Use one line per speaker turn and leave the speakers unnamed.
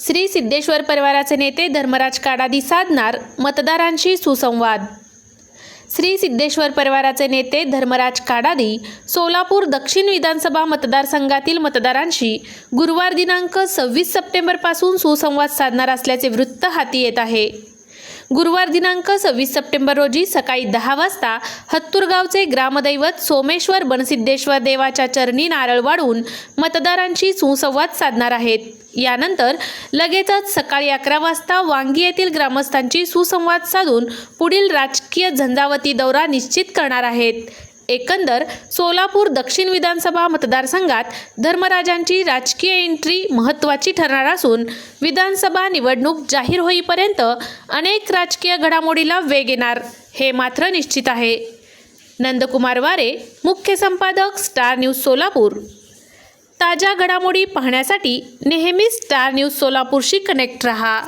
श्री सिद्धेश्वर परिवाराचे नेते धर्मराज काडादी साधणार मतदारांशी सुसंवाद. श्री सिद्धेश्वर परिवाराचे नेते धर्मराज काडादी सोलापूर दक्षिण विधानसभा मतदारसंघातील मतदारांशी गुरुवार दिनांक सव्वीस सप्टेंबरपासून सुसंवाद साधणार असल्याचे वृत्त हाती येत आहे. गुरुवार दिनांक सव्वीस सप्टेंबर रोजी सकाळी दहा वाजता हत्तूरगावचे ग्रामदैवत सोमेश्वर बनसिद्धेश्वर देवाच्या चरणी नारळ वाढून मतदारांशी सुसंवाद साधणार आहेत. यानंतर लगेचच सकाळी अकरा वाजता वांगी येथील ग्रामस्थांची सुसंवाद साधून पुढील राजकीय झंझावती दौरा निश्चित करणार आहेत. एकंदर सोलापूर दक्षिण विधानसभा मतदारसंघात धर्मराजांची राजकीय एंट्री महत्त्वाची ठरणार असून विधानसभा निवडणूक जाहीर होईपर्यंत अनेक राजकीय घडामोडीला वेग येणार हे मात्र निश्चित आहे. नंदकुमार वारे मुख्य संपादक स्टार न्यूज सोलापूर. ताज्या घडामोडी पाहण्यासाठी नेहमी स्टार न्यूज सोलापूरशी कनेक्ट रहा.